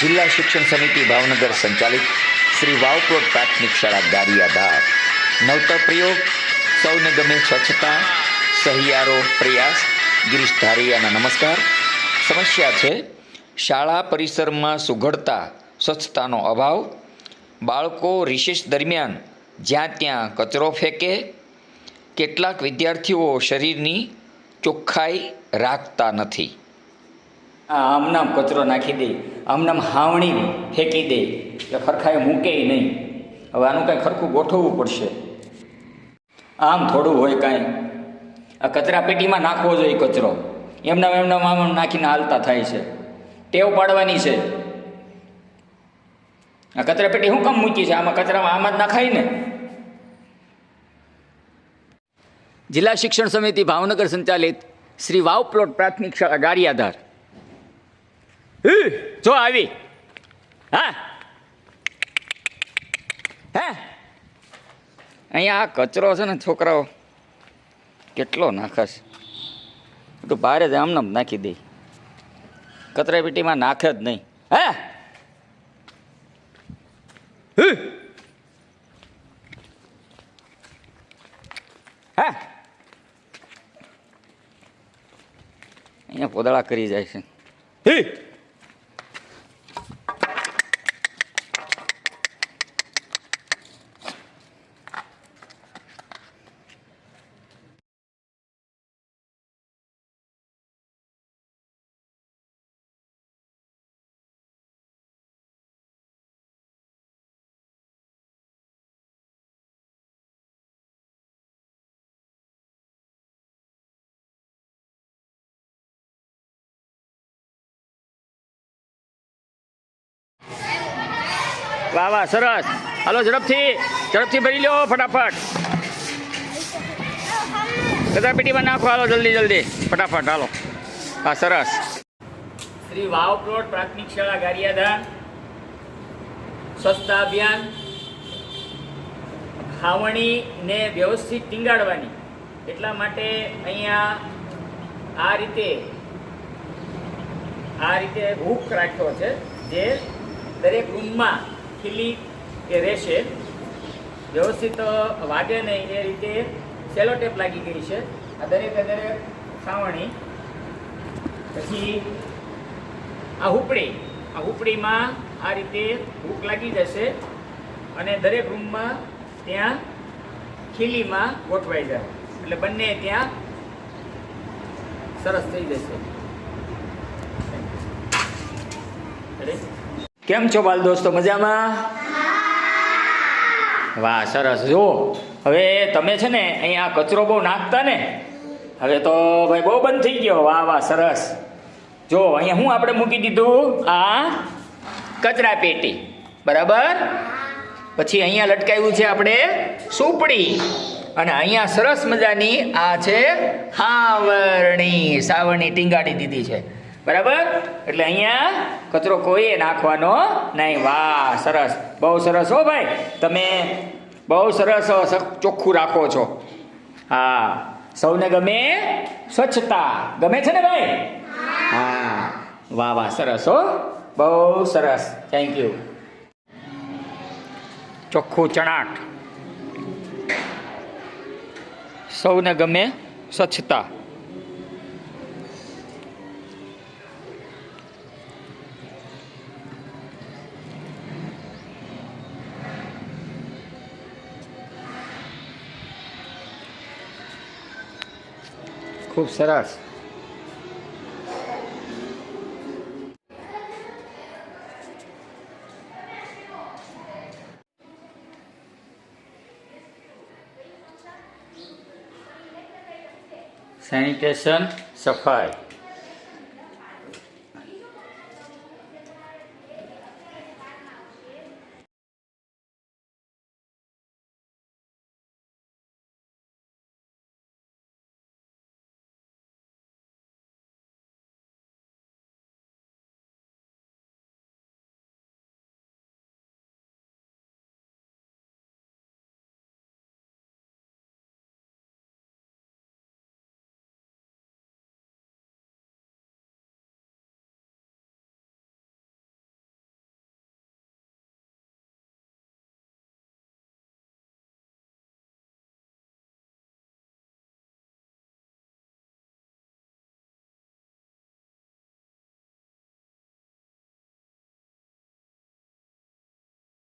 જિલ્લા શિક્ષણ સમિતિ ભાવનગર સંચાલિત શ્રી વાવપ્રોટ પ્રાથમિક શાળા ગારિયાધાર. નવતર પ્રયોગ, સૌને ગમે સ્વચ્છતા, સહિયારો પ્રયાસ, ગિરીશ ધારિયાના નમસ્કાર. સમસ્યા છે, શાળા પરિસરમાં સુઘડતા, સ્વચ્છતાનો અભાવ. બાળકો રિશેષ દરમિયાન જ્યાં ત્યાં કચરો ફેંકે. કેટલાક વિદ્યાર્થીઓ શરીરની ચોખ્ખાઈ રાખતા નથી. આ આમનામ કચરો નાખી દે આમનામ હાવણી ફેંકી દે, કે ખરખાએ મૂકે નહીં. હવે આનું કાંઈ ખરખું ગોઠવવું પડશે. આમ થોડું હોય કાંઈ. આ કચરા પેટીમાં નાખવો જોઈએ કચરો. એમના એમના આમ નાખીને હાલતા થાય છે. ટેવ પાડવાની છે. આ કચરા પેટી શું કામ મૂકી છે? આમાં કચરામાં આમાં જ નાખાય ને? જિલ્લા શિક્ષણ સમિતિ ભાવનગર સંચાલિત શ્રી વાવ પ્લોટ પ્રાથમિક શાળા ગારિયાધાર. જો આવી. હા. હે. અહીંયા આ કચરો છે ને છોકરાઓ કેટલો નાખશ તો ભારે જ આમને આમ નાખી દે. કચરા પેટીમાં નાખે જ નહીં. હે. હી. હે. અહીંયા પોદળા કરી જાય છે. હી. વાહ વાહ, સરસ. હાલો, ઝડપથી ઝડપથી ભરી લો ફટાફટ. કચરા પેટીમાં નાખો, હાલો, જલ્દી જલ્દી. ફટાફટ, હાલો. હા સરસ. શ્રી વાવ પ્લોટ પ્રાથમિક શાળા ગારિયાધાન સ્વચ્છતા અભિયાન ખાવણીને વ્યવસ્થિત ટીંગાડવાની. એટલા માટે અહીંયા આ રીતે આ રીતે હુક રાખ્યો છે, જે દરેક રૂમમાં ખીલી કે રહેશે. વ્યવસ્થિત વાગે નહીં એ રીતે સેલો ટેપ લાગી ગઈ છે. આ દરેકે દરેક સાવણી. પછી આ હુપડી. આ હુપડીમાં આ રીતે હૂક લાગી જશે અને દરેક રૂમમાં ત્યાં ખીલીમાં ગોઠવાઈ જાય. એટલે બંને ત્યાં સરસ થઈ જશે. કેમ છો બાલ દોસ્તો? મજામાં? વાહ, સરસ. જો હવે તમે છે ને અહીંયા કચરો બહુ નાખતા ને, હવે તો ભાઈ બહુ બંધ થઈ ગયો. વાહ વાહ, સરસ. જો અહીંયા હું આપણે મૂકી દીધું? આ કચરા પેટી. બરાબર? પછી અહીંયા લટકાવ્યું છે આપણે સુપડી. અને અહીંયા સરસ મજાની આ છે હાવરણી. સાવરણી ટીંગાડી દીધી છે. બરાબર? એટલે અહીંયા કચરો કોઈએ નાખવાનો નહીં. વાહ, સરસ. બહુ સરસ હો ભાઈ. તમે બહુ સરસ ચોખ્ખું રાખો છો. હા. સૌને ગમે સ્વચ્છતા. ગમે છે ને ભાઈ? હા. વાહ વાહ. સરસ હો. બહુ સરસ. થેન્ક યુ ચોખ્ખું ચણાટ સૌને ગમે સ્વચ્છતા. ખૂબ સરસ. સેનિટેશન સફાઈ.